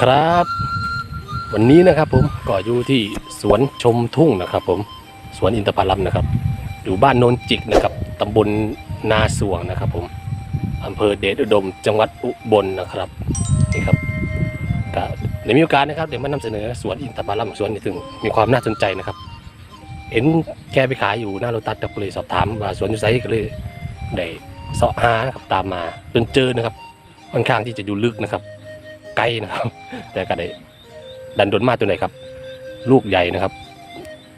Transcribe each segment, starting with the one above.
ครับ วันนี้นะครับผมก็อยู่ที่สวนชมทุ่งนะครับ ผมสวนอินทผลัมนะครับ อยู่บ้านโนนจิกนะครับตำบลนาสวงนะครับ ผมอำเภอเดชอุดม จังหวัดอุบลนนะครับนี่ครับก็ในมีโอกาสนะครับเดี๋ยวมานำเสนอสวนอินทผลัมสวนนี้ถึงมีความน่าสนใจนะครับ เห็นแกไปขายอยู่หน้าโรตัสก็เลยสอบถามว่าสวนอยู่ไซก็เลยได้เสาะหานะครับตามมาจนเจอนะครับค่อนข้างที่จะอยู่ลึกนะครับ กลนะครับ แต่ก็ได้ดันดนมากตัวไหนครับ ลูกใหญ่นะครับ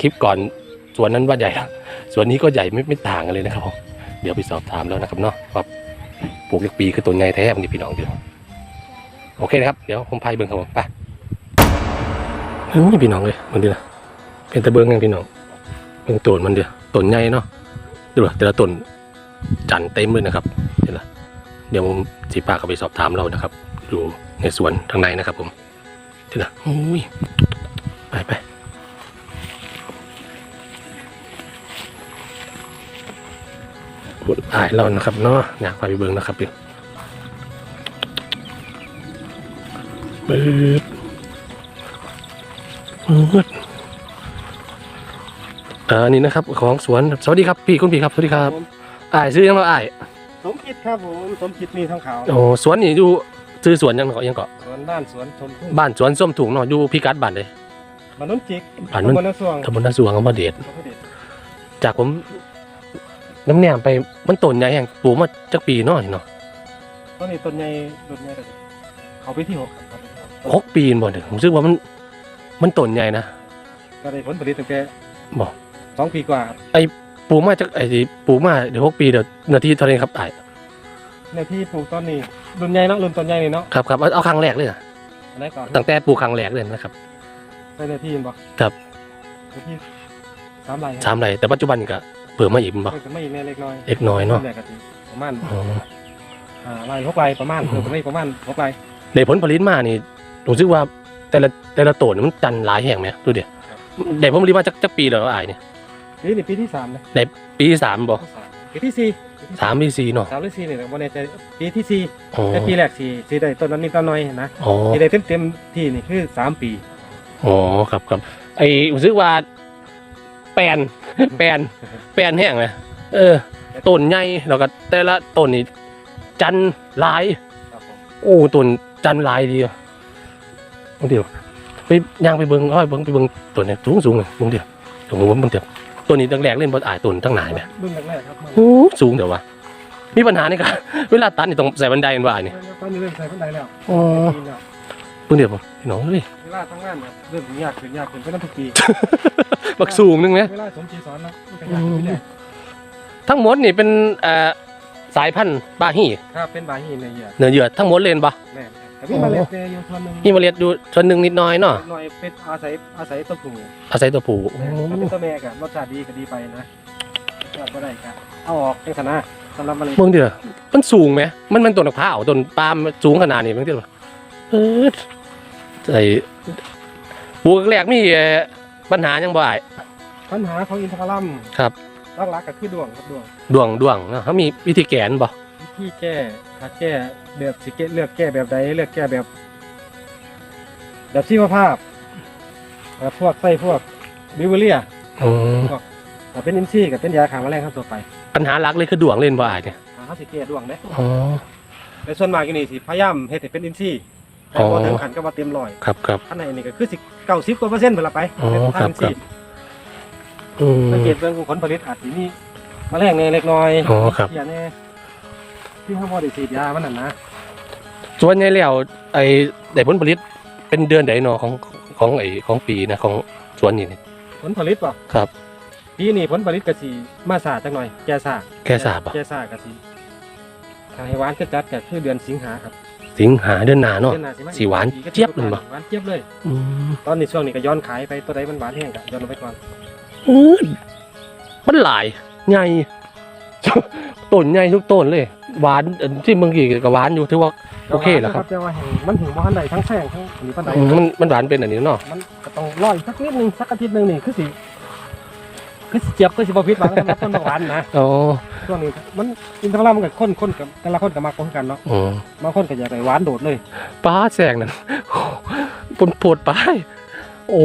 คลิปก่อนสวนนั้นว่าใหญ่ครับสวนนี้ก็ใหญ่ไม่ไม่ต่างกันเลยนะครับผมเดี๋ยวไปสอบถามแล้วนะครับเนาะว่าปลูกเล็กปีคือตัวใหญ่แท้ๆนี่พี่น้องเดียวโอเคนะครับ เดี๋ยวผมพายเบิ้งครับผมไปเฮ้ยพี่น้องเลยมันดีนะเป็นตะเบิ้งกันพี่น้องเบิ้งต้นมันเดียวต้นใหญ่เนาะดูว่าแต่ละต้นจันเต็มเลยนะครับเห็นละเดี๋ยวผมจีปาเข้าไปสอบถามเรานะครับ อยู่ในสวนทางในนะครับผมที่นะโอ้ยไปไปหมดอายเรานะครับเนาะอยากไปเบิ่งนะครับเดี๋ยวปึ๊บปึ๊บอ่านี่นะครับของสวน สวัสดีครับพี่คุณพี่ครับ สวัสดีครับอายซื้อยังเราอาย สมคิดครับผม สมคิดมีทั้งขาว โอ้สวนนี่อยู่ ซื้อสวนยังเกาะยังเกาะสวนบ้านสวนชมทุ่งบ้านสวนส้มถุงเนาะอยู่พิกัดบ้านเลยบ้านนุ่นจิกบ้านนุ่นตำบลนาสวงตำบลนาสวงอำเภอเดชอำเภอเดชจากผมน้ำแหนมไปมันต้นใหญ่แห่งปลูกมาจักปีเนาะนี่เนาะต้นนี้ต้นใหญ่ต้นใหญ่เลยเขาไปที่หกครับหกปีบ่เด้อผมรู้สึกว่ามันมันต้นใหญ่นะก็ได้ผลผลิตตั้งแต่บอกสองปีกว่าครับปลูกมาจากไอ้ที่ปลูกมาเดี๋ยวหกปีเดี๋ยวนาทีเท่าไหรครับไอ้ ในที่ปลูกต้นนี้รุ่นใหญ่เนาะรุ่นต้นใหญ่นี่เนาะครับครับเอาเอาครั้งแรกเลยอะอันไหนก่อนตั้งแต่ปลูกครั้งแรกเลยนะครับ ใส่ในที่บ่ครับในที่สามไร่สามไรแต่ปัจจุบันก็เพิ่มมาอีกบ่ไม่ไม่แน่เล็กน้อยเล็กน้อยเนาะแรกก็สิประมาณอ๋ออ่าไร่หกไร่ประมาณเพิ่มไปประมาณหกไร่ในผลผลิตมานี่ผมรู้สึกว่าแต่ละแต่ละต้นนี่มันจันหลายแห่งไหมดูดิได้ผลผลิตมาจักจักปีแล้วไอ้เนี่ยปีนี้ปีที่สามนะปีที่สามบ่ ปีที่สี่สามปีสี่เนาะสามหรือสี่เนี่ยวันนี้จะปีที่สี่อ๋อแต่ปีแรกสี่สี่ได้ต้นนั้นนี่ต้นน้อยนะอ๋อที่ได้เต็มเต็มๆที่นี่คือสามปี อ๋อครับครับไอ้ผมซื้อว่าแปลนแปลนแปลนแห้งเลยเออต้นใหญ่แล้วก็แต่ละต้นนี่จันหลาย ครับผมโอ้ต้นจันหลายดีอะบางเดียวไปย่างไปเบิ้งอ้อยเบิ้งไปเบิ้งต้นเนี่ยสูงสูงเลยบางเดียวสูงบางเดียว ต้นนี้ตั้งแรกเล่นบนอ่ายต้นตั้งหนายไหมรุ่นแรกๆครับโอ้สูงเดี๋ยววะมีปัญหาในการเวลาตัดนี่ต้องใส่บันไดเป็นว่านี่ตอนนี้เริ่มใส่บันไดแล้วอ๋อปีแล้วเพิ่งเดียวผมพี่น้องเลยเวลาทำงานเนี่ยเริ่มยากขึ้นยากขึ้นไปตั้งทุกปีบักสูงนึงไหมเวลาสมชีสอนนะมันก็ยากขึ้นไปเรื่อยทั้งหมดนี่เป็นเอ่อสายพันธุ์บาฮีครับเป็นบาฮีในเหยื่อเนื้อเยื่อทั้งหมดเลยเห็นปะ แม่แต่มีเมาเล็ดเตยอยู่ส่วนหนึ่งมีเมล็ดอยู่ส่วนหนึ่งนิดน้อยเนาะหน่อยเป็นอาศัยอาศัยตัวผู้อาศัยตัวผู้โอ้ถ้าเป็นตัวแม่ก็รสชาติดีก็ดีไปนะรสชาติบ่ได้ก็เอาออกในคณะสำหรับเมล็ดเบิ่งเดือมันสูงไหมมันมันต้นมะพร้าวต้นปาล์มสูงขนาดนี้เบิ่งเดือเออใส่ปลูกแรกมีเอ่อปัญหายังบ่อ้ายปัญหาของอินทผลัมครับหลักๆก็คือดวงครับดวงดวงดวงเนาะเขามีวิธีแก้นบ่วิ ธีแก้ถ้าแก้แบบสิเกเลือกแก้แบบใดเลือกแก้แบบ แบบชีวภาพแบบพวกไส้พวกบิวเวอเรียอืมถ้าเป็นอินทรีย์กับเป็นยาขาแมลงครับตัวไปปัญหาหลักเลยคือดวงเล่นบ่อ้ายเนี่ยถ้าเขาสิแก้ดวงเด้อ๋อแต่ส่วนมากอยู่นี่สิพยายามเฮ็ดให้เป็นอินทรีย์แต่อ๋อพอถึงขันก็ว่าเต็มร้อยครับครับอันไหนนี่ก็คือสิเก้าสิบกว่าเปอร์เซ็นต์เวลาไปอ๋อเป็นทางอินทรีย์อืมสังเกตเรื่องของผลผลิตอาจสิมีแมลงในเล็กน้อยอ๋อครับเสียแน่ ที่เขาบ่ได้ฉีดยามันนั่นนะส่วนใหญ่แล้วไอ้ได้ผลผลิตเป็นเดือนใดเนาะของของไอ้ของปีนะของสวนนี่นี่ ผลผลิตป่ะครับปีนี้ผลผลิตก็สิมาสาจังหน่อย แก่สาแค่ทราบอะ แก่สาก็สิถ้าให้หวานจัดๆก็คือเดือนสิงหาครับสิงหาเดือนหนาเนาะ ดือหสิมาสีหวานเจี๊ยบเลยบ่ หวานเจี๊ยบเลย อืมตอนนี้ช่วงนี้ก็ย้อนขายไปตัวใดมันหวานแห้งก็ย้อนลงไปก่อนอืมมันหลายใหญ่ ต้นใหญ่ทุกต้นเลย หวานอันที่เมื่อกี้ก็หวานอยู่ถือว่าโอเคเหรอครับแต่ว่าแห่งมันถึงบ่ทันใดทั้งแซงทั้งอันนี้ปานใดอืมมันมันหวานเป็นอันนี้เนาะมันก็ต้องรออีกสักนิดนึงสักอาทิตย์หนึงนี่คือสิคือสิเจี๊ยบคือสิบ่ผิดหวังสำหรับต้นหวานนะอ๋อช่วงนี้มันอินทผลัมมันกับคนคนกับแต่ละคนกับมาคนกันเนาะอืมบางคนก็อยากได้หวานโดดเลยป้าแซงนั่นปนปวดไปโอ้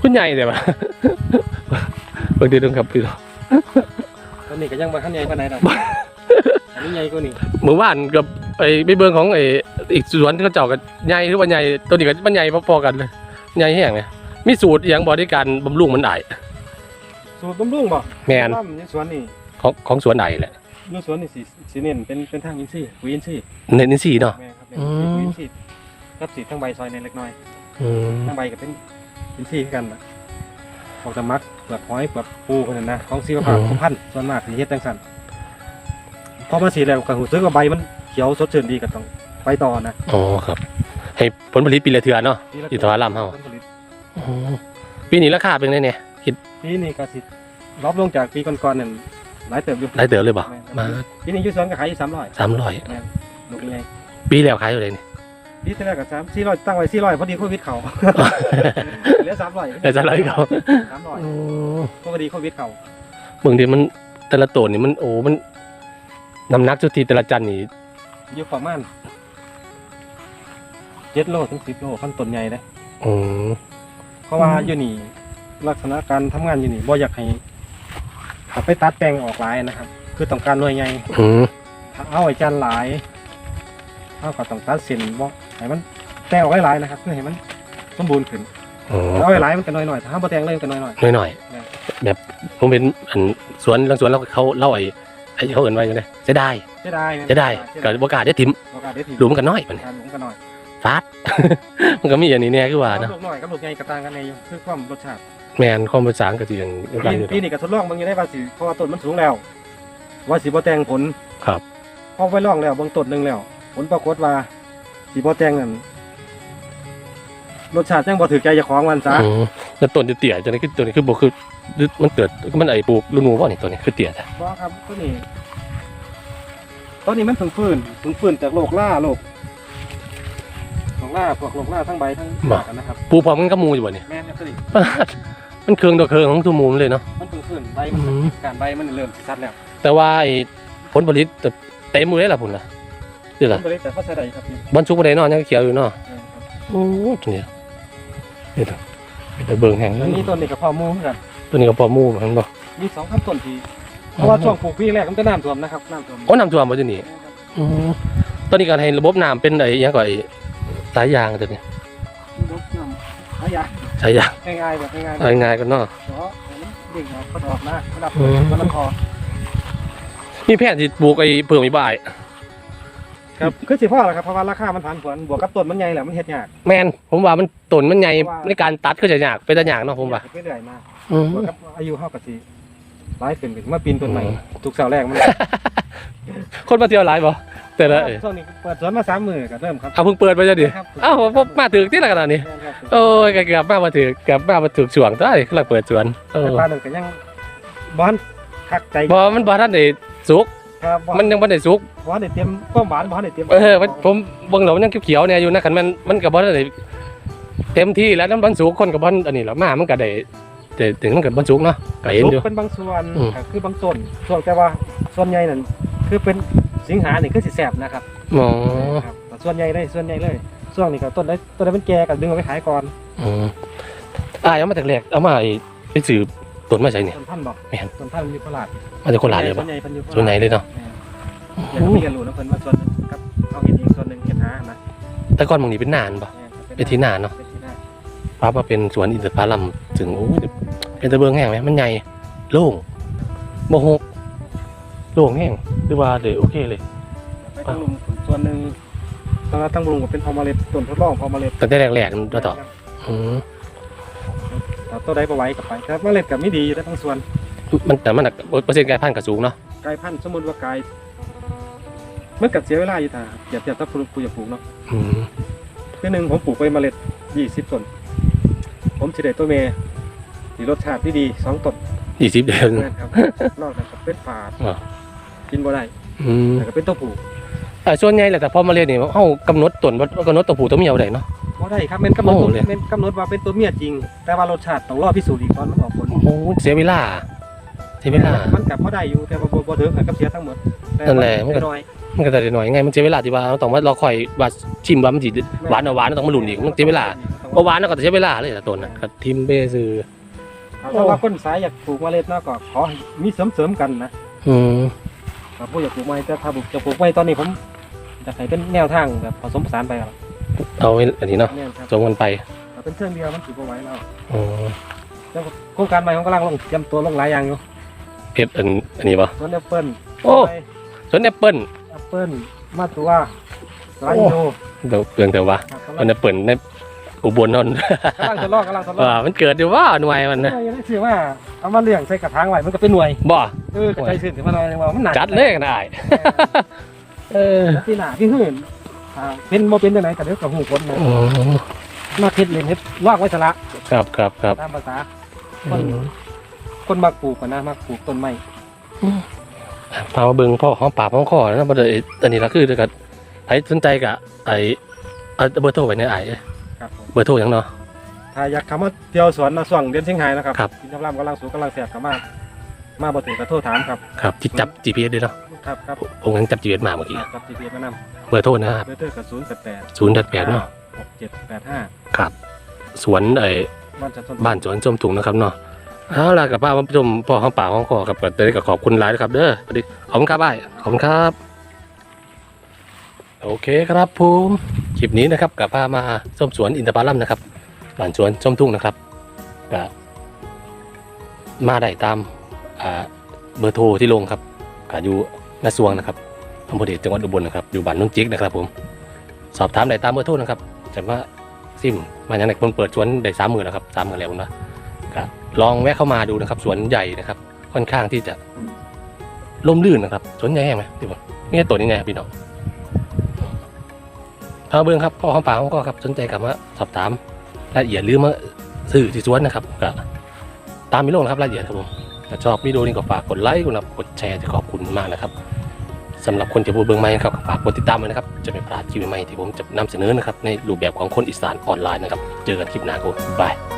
คุณใหญ่เลยปะเบิ่งดีดูครับพี่น้องตอนนี้ก็ยังบ่ทันใหญ่ปานใดดอก อันนี้ใหญ่กว่านี้เมื่อวานกับไอ้ไปเบิ่งของไอ้อีกสวนที่เขาเจาะกันใหญ่หรือว่าใหญ่ตัวนี้ก็มันใหญ่พอๆกันเลยใหญ่แห้งเลยมีสูตรอหย่างบริการบำรุงมันได้สูตรบำรุงบ่แมนว่าในสวนนี่ของของสวนไหนแหละในสวนนี่สิสิเน้นเป็นเป็นทางอินทรีย์ปุ๋ยอินทรีย์เน้นนี่สี่เนาะ แม่ครับอืเป็นมปุ๋ยอินทรีย์รับสีทั้งใบซอยในเล็กน้อยอืมทั้งใบก็เป็นอินทรีย์คือกันน่ะออกจากมักเปลือกหอยเปลือกปูคนนั้นนะของซีวภาพของพันธุ์ส่วนมากสิเฮ็ดจังซั่น พอมาสีแล้วก็หูซึกว่าใบมันเขียวสดชื่นดีก็ต้องไปต่อนะอ๋อครับ ให้ผลผลิตปีละเทือเนาะอินทผลัมเฮาผลผลิตอ๋อปีนี้ราคาเป็นไงเนี่ยคิดปีนี้ก็สิลดลงจากปีก่อนๆนั่นหลายเติบอยู่รายเติบเลยบ่มาปีนี้อยูสวนก็ขายอยู่สามร้อยสามร้อยลูกใหญ่ปีแล้วขายอยู่เลยนี่ปีที่แรกก็สามสี่ร้อยตั้งไว้สี่ร้อยพอดีโควิดเขาเหลือสามร้อยเดี๋ยวจะเล่าให้เขาสามร้อยอ๋อพอดีโควิดเขาบางทีมันแต่ละตัวนี่มันโอ้มัน น้ำหนักจุดทีแต่ละจันนี่อยู่ประมาณเจ็ดโลถึงสิบโลขั้นต้นใหญ่เลยอืมเพราะว่าอืมอยู่นี่ลักษณะการทำงานอยู่นี่บ่อยากให้ถ้าไปตัดแปลงออกหลายนะครับ คือต้องการหน่วยใหญ่อืมถ้าเอาไอ้จานหลายเอาก็ต้องตัดเส้นบ่ให้มันแตงออกหลายๆนะครับเพื่อให้มันสมบูรณ์ขึ้นอ๋อเอาไว้หลายมันก็น้อยๆถ้าบ่แตงเลยมันก็น้อยหน่อยหน่อยๆแบบผมเป็นอันสวนบางสวนแล้วเขาเล่าไอ้ไอ้เขาเอ่นไว้ยังไงจะได้ๆจะได้จะได้ก็บกล้าได้ทิมโอกาสได้ทีหลุมกันน้อยมันการหลุมกันหน่อยฟาด มันก็มีอย่างนี้แน่คือว่าเนาะลูกน้อยกับลูกใหญ่ก็ต่างกันในอยู่คือความรสชาติแมนความภาษาอังกฤษอย่างเดียวกันปีอยู่ปีนี้ก็ทดลองเบางอยู่ได้ว่าสิเพราะว่าต้นมันสูงแล้ว ว่าสิบ่แตงผลครับพอไปลองแล้วเบางต้นหนึงแล้ว ผลปรากฏว่าสิบ่แตงนั่นรสชาติยังบ่ถือใจเจ้าของมันซะอืมแล้วต้นจะเตี่ยจะนี่คือตัวนี้คือบ่คือ มันเกิดมันไอ้ปลูกลูกหนูว่านี่ตัวนี้คือเตี่ยจ้ะเพราะครับตัวนี้ตัวนี้มันเพิ่งฟื้นเพิ่งฟื้นจากโรคล่าโรคโรคล่าพวกโรคล่าทั้งใบทั้งหมากนะครับปลูกพร้อมกันกับหมูอยู่บ่เนี่ยแม่นครับตัวนี้มันเครื่องต่อเครื่องของทุกมุมเลยเนาะมันเพิ่งฟื้นใบมันอืมการใบมันเริ่มสิซัดแล้วแต่ว่าไอ้ผลผลิตเต็มมือเลยล่ะพุ่นล่ะนี่ล่ะผลผลิตแต่ก็ใช้ได้ครับพี่บรรทุกบ่ได้เนอนยังเขียวอยู่เนาะแม่นครับโอ้ตัวเนี้ยนี่ล่ะไปเบิ่งแห้งอันนี้ต้นนี้กับพ่อมูเหมือนกัน ตัวนี้ก็พอหมู่เหมือนกันบ่มีสองขั้นต้นที่เพราะว่าช่วงปลูกปีแรกมันจะน้ำท่วมนะครับน้ำท่วมโอ้น้ำท่วมบ่ตัวนี้อืมตอนนี้การให้ระบบน้ำเป็นไอ้หยังก็ไอ้สายยางตัวนี้รถน้ำหายากสายยางง่ายๆแบบง่ายๆเอาง่ายๆกันเนาะเพราะเด็กเราคนออกนะระดับอืมมันคอมีแผนที่ปลูกไอ้เพิ่มอีกบ่าย ครับคือสิพ่อแหละครับเพราะว่าราคามันผันผวนบวกกับต้นมันใหญ่แหละมันเฮ็ดยาก แม่นผมว่ามันต้นมันใหญ่ว่า ในการตัดก็จะยากเป็นตะยากเนาะผมว่าเรื่อยๆมาอืม บวกกับอายุเฮากับสิหลายขึ้นขึ้นมาปีนต้นใหม่อืม ทุกเสาร์แรกมันคนมาเที่ยวหลายบ่แต่ละเอ้ยช่วงนี้เปิดสวนมาสามมือก็เริ่มครับเอาเพิ่งเปิดไปจ้ะดิครับเอ้าผมมาถึงที่ละขนาดนี้แม่นครับโอ้ยเกือบมามาถึงเกือบมามาถึงช่วงได้กำลังเปิดสวนเออแต่ปลาหนึ่งก็ยังบ้านคักใจบ่มันบ่ทันได้สุก ครับบ่มันยังบ่ได้สุกบ้านได้เตรียมความหวานบ้านได้เตรียมเออมันผมเบิ่งแล้วมันยังเขียวๆเนี่ยอยู่นะคันมันมันก็บ่ได้เต็มที่แล้วน้ำมันสุกคนก็บ่อันนี้หรอกมามันก็ได้แต่ถึงมันก็บ่สุกเนาะก็เห็นอยู่เป็นบางส่วนอืมก็คือบางต้นส่วนแต่ว่าส่วนใหญ่นั่นคือเป็นสิงหานี่คือสิแสบนะครับอ๋อครับแต่ส่วนใหญ่เลยส่วนใหญ่เลยช่วงนี้ก็ต้นได้ต้นได้เป็นแก่ก็ดึงเอาไปขายก่อนอืมอ่าเอามาจากแรกเอามาไอ้ไปสืบ ต้นมาใส่นี่ต้นพันธุ์บอกแม่น ต้นพันธุ์มันอยู่โคราชมาจากโคราชเลยส่บ่วนใหญ่เพิ่นอยู่โคราชส่วนไหนเลยเนาะแม่นอยากมีกันรู้นะเพิ่นมาส่วนหนึงกับเอาเห็ดอีกส่วนหนึงเห็ดหานะแต่ก่อนหมองนี้เป็นนานบ่แม่นครับเป็นที่นานเนาะเป็นที่นาปรับมาเป็นสวนอินทผลัมถึงโอ้ยเป็นตะเบิงแห้งไหมมันใหญ่โล่งบ่หกโล่งแห้งหรือว่าเดี๋ยวโอเคเลย ไปตั้งลุมส่วนหนึ่งตอนนั้นตั้งลุมก็เป็นพอมาเล็ดต้นทดลองพอมาเล็ดตั้งแต่แรกๆนั่นต่ออืมแต่ตัวใดก็ไหว้กับไปแต่เมล็ดกับไม่ดีแต่บางส่วนมันแต่มันน่ะเปอร์เซ็นต์การพันธุ์ก็สูงเนาะกลายพันธุ์สมมติว่ากลายมันกับเสียเวลาอยู่ท่าอย่าเทียบถ้าปลูกปลูกอย่าปลูกเนาะอืมคือหนึ่งผมปลูกไปเมล็ดยี่สิบต้นผมสิได้ตัวเมย์ที่รสชาติที่ดีสองต้นยี่สิบเดือนนะครับนอกจากจะเป็นฝาดอ่ากินบ่ได้อืมแต่ก็เป็นตัวผูอ่าส่วนใหญ่แหละแต่พอมาเรียนนี่เฮากำหนดต้นว่ากำหนดตัวผู้ตัวเมียเอาได้เนาะบ่ ได้ครับเป็นกำหนดโอ้ตัวเลยเป็นกำหนดว่าเป็นตัวเมียจริง แต่ว่ารสชาติต้องรอพิสูจน์อีกตอนมันออกผลโอ้เสียเวลาเสียเวลา มันกับพอได้อยู่แต่ว่าบ่บ่ถึงกับเสียทั้งหมดแต่นั่นแหละมันก็ น้อย มันก็แต่หน่อยไงมันเสียเวลาที่ว่าเราต้องว่าเราคอยว่าชิมว่ามันสิหวานเอาหวานเราต้องมาลุ้นอีกมันเสียเวลาบ่หวานเราก็จะเสียเวลาเลยล่ะต้นน่ะก็ทิมไปซื้อถ้าว่าคนสายอยากปลูกเมล็ดเนาะก็ขอให้มีเสริมๆกันนะอืมถ้าผู้อยากปลูกไม้แต่ถ้าปลูกจะปลูกไม้ตอนนี้ผมจะให้เป็นแนวทางแบบผสมผสานไปครับ เอาไว้อันนี้เนาะเนี่ยครับจงกันไปถ้าเป็นเครื่องเดียวมันถือว่าไหว้แล้วอ๋อแล้วโครงการใหม่ของกำลังลงเตรียมตัวลงหลายอย่างอยู่เพชรอันอันนี้ป่ะสวนแอปเปิ้ลโอ้สวนแอปเปิ้ลแอปเปิ้ลมาตัวลายโยเดี๋ยวเปลืองแต่ว่าครับอันแอปเปิ้ลในอุบลนั่นกำลังทดลองกำลังทดลองว่ามันเกิดอยู่ว่าหน่วยมันนะเออยังได้ชื่อว่าเอามาเลี้ยงใส่กระถางไว้มันก็เป็นหน่วยบ่เออกระจายสื่อถึงมาหน่อยว่ามันหนักจัดเลยกันได้เออ ที่หนาที่หื่น อ่าเป็นโมเป็นยังไงแต่เดี๋ยวกับหูคนนะโอ้มาเฮ็ดเล่นเฮ็ดลอกไว้สละครับครับครับตามภาษาอืมคนมักปลูกกันนะมักปลูกต้นไม้พามาเบิ่งพ่อหอมปากหอมคอนะบ่ได้อันนี้ละคือถ้าเกิดใครสนใจก็ไอ้เอาเบอร์โทรไว้ในไอ้ครับผมเบอร์โทรหยังเนาะ ถ้าอยากเข้ามาเที่ยวสวนนะช่วงเดือนสิงหานะครับครับ กินกำลังกำลังสูงกำลังแสบเข้ามามาบ่ถึงกระโทษถามครับ ครับที่จับ GPS ด้วยเนาะ ครับครับผมยังจับ GPS มาเมื่อกี้กับ GPS มานำเบอร์โทรนะครับเบอร์เตอร์กับศูนย์แปดแปด088เนาะหกเจ็ดแปดห้าครับ สวนไอ้บ้านจันทนบ้านสวนชมถุงนะครับเนาะเอาล่ะกับป้าผู้ชมพ่อห้องป่าห้องคอกับเปิดเตยกับขอบคุณหลายนะครับ เด้อสวัสดีขอบคุณครับบ้ายขอบคุณครับ โอเคครับผมคลิปนี้นะครับกับพามาส้มสวนอินทผลัมนะครับบ้านสวนชมทุ่งนะครับก็มาได้ตามอ่าเบอร์โทรที่ลงครับก็อยู่ นาสวงนะครับอำเภอเดชจังหวัดอุบลนะครับ อยู่บ้านนุ่งจิกนะครับ ผม สอบถามได้ตามเบอร์โทรนะครับจะว่าซิมมาอย่างไรคนเปิดสวนได้สามหมื่นแล้วครับสามหมื่นแล้วนะครับลองแวะเข้ามาดูนะครับ สวนใหญ่นะครับ ค่อนข้างที่จะร่มรื่นนะครับ สวนใหญ่แห้งไหมพี่บอลนี่ตัวนี้ไงครับพี่น้องเอาเบิ้งครับพ่อข้างป่าของก็ครับสนใจกับว่าสอบถามรายละเอียดหรือมาซื้อที่สวนนะครับก็ตามมีโลกนะครับรายละเอียดครับผม ถ้าชอบวิดีโอนี้ก็ฝากกดไลค์กดรับกดแชร์จะขอบคุณมากนะครับสำหรับคนที่พูดเบิ้งใหม่ครับฝากกดติดตามไว้นะครับ จะไม่พลาดคลิปใหม่ที่ผมจะนำเสนอนะครับในรูปแบบของคนอีสานออนไลน์นะครับ เจอกันคลิปหน้าครับบาย